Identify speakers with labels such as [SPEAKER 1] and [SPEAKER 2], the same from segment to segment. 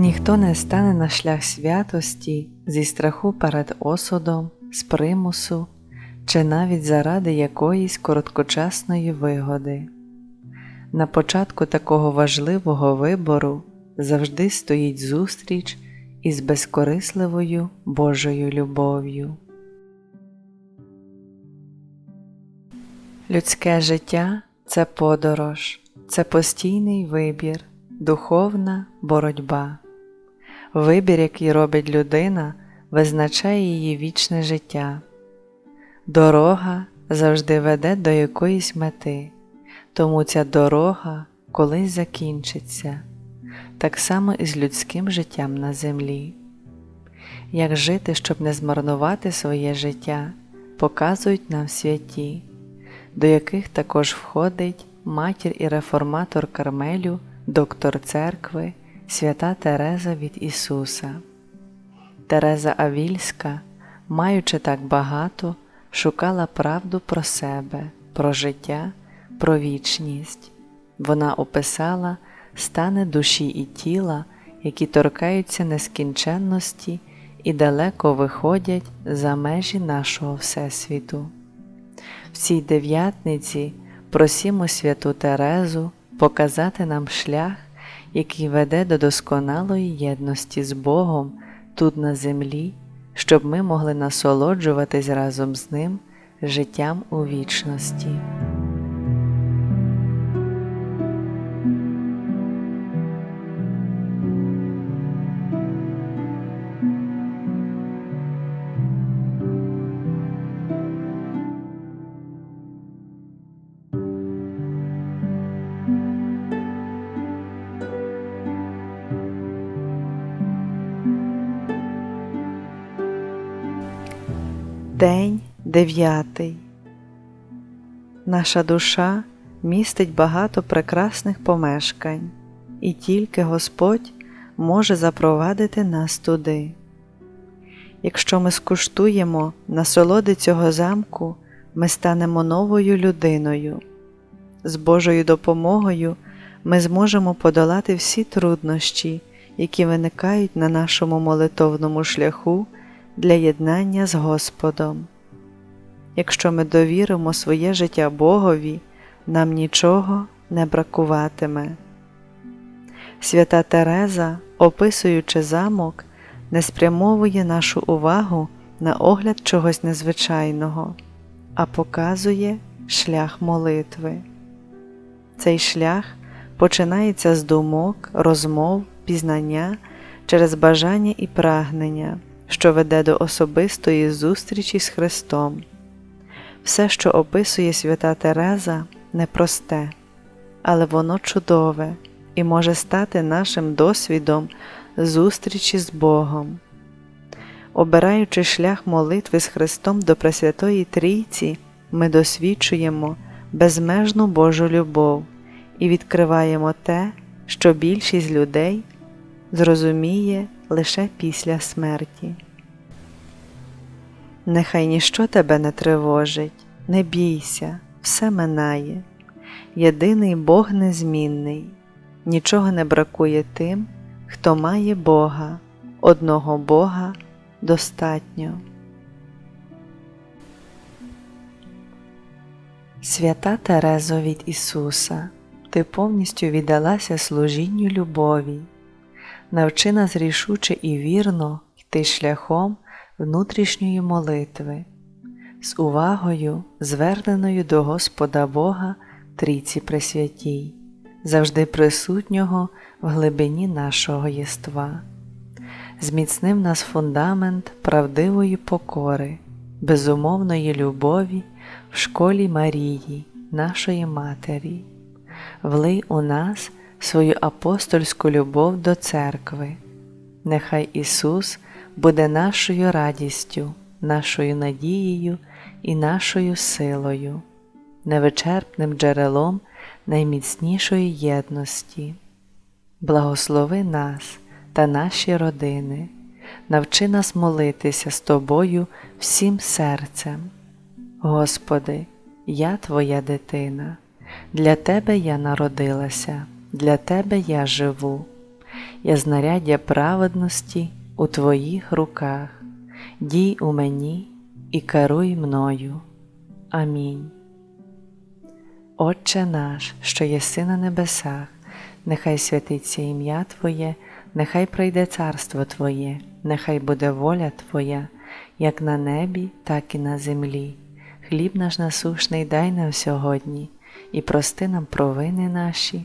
[SPEAKER 1] Ніхто не стане на шлях святості зі страху перед осудом, з примусу чи навіть заради якоїсь короткочасної вигоди. На початку такого важливого вибору завжди стоїть зустріч із безкорисливою Божою любов'ю. Людське життя це подорож, це постійний вибір, духовна боротьба. Вибір, який робить людина, визначає її вічне життя. Дорога завжди веде до якоїсь мети, тому ця дорога колись закінчиться, так само і з людським життям на землі. Як жити, щоб не змарнувати своє життя, показують нам святі, до яких також входить матір і реформатор Кармелю, доктор церкви, свята Тереза від Ісуса. Тереза Авільська, маючи так багато, шукала правду про себе, про життя, про вічність. Вона описала стани душі і тіла, які торкаються нескінченності і далеко виходять за межі нашого Всесвіту. В цій дев'ятниці просімо святу Терезу показати нам шлях, який веде до досконалої єдності з Богом тут на землі, щоб ми могли насолоджуватись разом з Ним життям у вічності. День дев'ятий. Наша душа містить багато прекрасних помешкань, і тільки Господь може запровадити нас туди. Якщо ми скуштуємо насолоди цього замку, ми станемо новою людиною. З Божою допомогою ми зможемо подолати всі труднощі, які виникають на нашому молитовному шляху для єднання з Господом. Якщо ми довіримо своє життя Богові, нам нічого не бракуватиме. Свята Тереза, описуючи замок, не спрямовує нашу увагу на огляд чогось незвичайного, а показує шлях молитви. Цей шлях починається з думок, розмов, пізнання через бажання і прагнення що веде до особистої зустрічі з Христом. Все, що описує свята Тереза, непросте, але воно чудове і може стати нашим досвідом зустрічі з Богом. Обираючи шлях молитви з Христом до Пресвятої Трійці, ми досвідчуємо безмежну Божу любов і відкриваємо те, що більшість людей зрозуміє лише після смерті. Нехай ніщо тебе не тривожить, не бійся, все минає. Єдиний Бог незмінний, нічого не бракує тим, хто має Бога, одного Бога достатньо. Свята Терезо від Ісуса, Ти повністю віддалася служінню любові навчи нас рішуче і вірно йти шляхом внутрішньої молитви, з увагою, зверненою до Господа Бога Трійці Пресвятій, завжди присутнього в глибині нашого єства. Зміцнив нас фундамент правдивої покори, безумовної любові в школі Марії, нашої Матері, влий у нас свою апостольську любов до церкви. Нехай Ісус буде нашою радістю, нашою надією і нашою силою, невичерпним джерелом найміцнішої єдності. Благослови нас та наші родини, навчи нас молитися з Тобою всім серцем. Господи, я Твоя дитина, для Тебе я народилася для Тебе я живу. я знаряддя праведності у Твоїх руках, дій у мені і керуй мною. Амінь. Отче наш, що єси на небесах, нехай святиться ім'я Твоє, нехай прийде царство Твоє, нехай буде воля Твоя, як на небі, так і на землі. Хліб наш насушний дай нам сьогодні, і прости нам провини наші,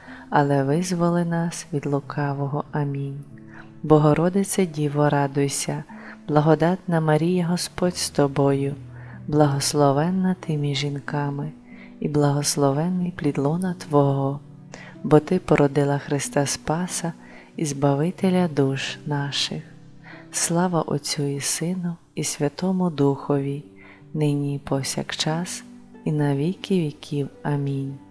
[SPEAKER 1] але визволи нас від лукавого. Амінь. Богородице Діво, радуйся, благодатна Марія Господь з тобою, благословенна ти між жінками, і благословенний плід лона Твого, бо Ти породила Христа Спаса і Збавителя душ наших. Слава Отцю і Сину, і Святому Духові, нині і повсякчас, і на віки віків. Амінь.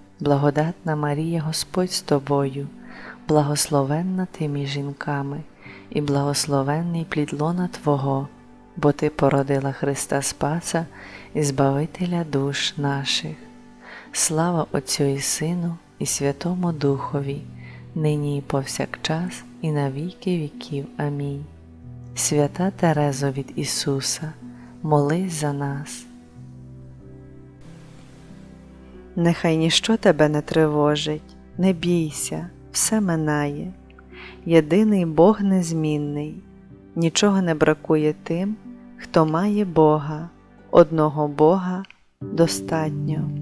[SPEAKER 1] благодатна Марія Господь з тобою, благословенна ти між жінками, і благословенний плід лона Твого, бо Ти породила Христа Спаса і Збавителя душ наших. Слава Отцю і Сину, і Святому Духові, нині і повсякчас, і на віки віків. Амінь. Свята Терезо від Ісуса, молись за нас. Нехай ніщо тебе не тривожить, не бійся, все минає. Єдиний Бог незмінний, нічого не бракує тим, хто має Бога, одного Бога достатньо.